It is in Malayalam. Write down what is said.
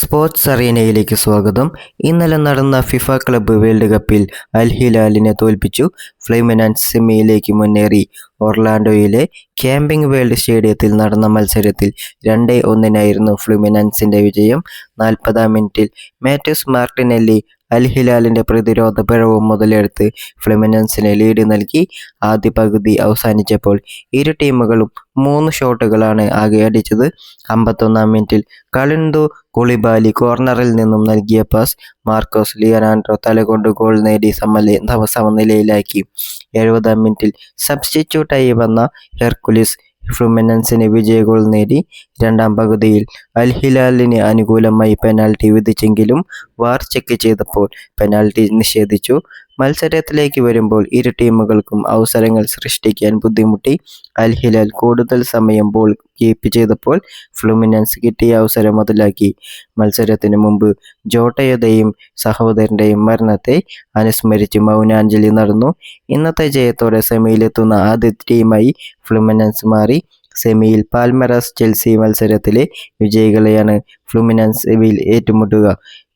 സ്പോർട്സ് അറീനയിലേക്ക് സ്വാഗതം. ഇന്നലെ നടന്ന ഫിഫ ക്ലബ്ബ് വേൾഡ് കപ്പിൽ അൽ ഹിലാലിനെ തോൽപ്പിച്ചു. ഫ്ലൈമനാൻസ് സെമിയിലേക്ക് മുന്നേറി. ഒർലാൻഡോയിലെ ക്യാമ്പിംഗ് വേൾഡ് സ്റ്റേഡിയത്തിൽ നടന്ന മത്സരത്തിൽ രണ്ടേ ഒന്നിനായിരുന്നു ഫ്ലൂമിനാൻസിന്റെ വിജയം. നാൽപ്പതാം മിനിറ്റിൽ മാത്യൂസ് മാർട്ടിനെല്ലി അൽ ഹിലാലിന്റെ പ്രതിരോധ പിഴവും മുതലെടുത്ത് ഫ്ലിമിനൻസിന് ലീഡ് നൽകി ആദ്യ പകുതി അവസാനിച്ചപ്പോൾ ഇരു ടീമുകളും മൂന്ന് ഷോട്ടുകളാണ് ആകെ അടിച്ചത്. അമ്പത്തൊന്നാം മിനിറ്റിൽ കളിന്തു കുളിബാലി കോർണറിൽ നിന്നും നൽകിയ പാസ് മാർക്കോസ് ലിയനാൻഡ്രോ തലകൊണ്ട് ഗോൾ നേടി സമനില സമനിലയിലാക്കി. എഴുപതാം മിനിറ്റിൽ സബ്സ്റ്റിറ്റ്യൂട്ടായി വന്ന ഹെർക്കുലിസ് ഫ്ലുമിനൻസിന് വിജയ ഗോൾ നേടി രണ്ടാം പകുതിയിൽ അൽ ഹിലാലിന് അനുകൂലമായി പെനാൽറ്റി വിധിച്ചെങ്കിലും വാർ ചെക്ക് ചെയ്തപ്പോൾ പെനാൽറ്റി നിഷേധിച്ചു. മത്സരത്തിലേക്ക് വരുമ്പോൾ ഇരു ടീമുകൾക്കും അവസരങ്ങൾ സൃഷ്ടിക്കാൻ ബുദ്ധിമുട്ടി. അൽ ഹിലാൽ കൂടുതൽ സമയം ബോൾ കീപ്പ് ചെയ്തപ്പോൾ ഫ്ലുമിനൻസ് കിട്ടിയ അവസരം മുതലാക്കി മത്സരത്തിന് മുമ്പ് ജോട്ടയുടെയും സഹോദരന്റെയും മരണത്തെ അനുസ്മരിച്ച് മൗനാഞ്ജലി നടന്നു. ഇന്നത്തെ ജയത്തോടെ സെമിയിലെത്തുന്ന ആദ്യ ടീമായി ഫ്ലുമിനൻസ് മാറി. സെമിയിൽ പാൽമറസ് ചെൽസി മത്സരത്തിലെ വിജയികളെയാണ് ഫ്ലുമിനൻസ് ഏറ്റുമുട്ടുക.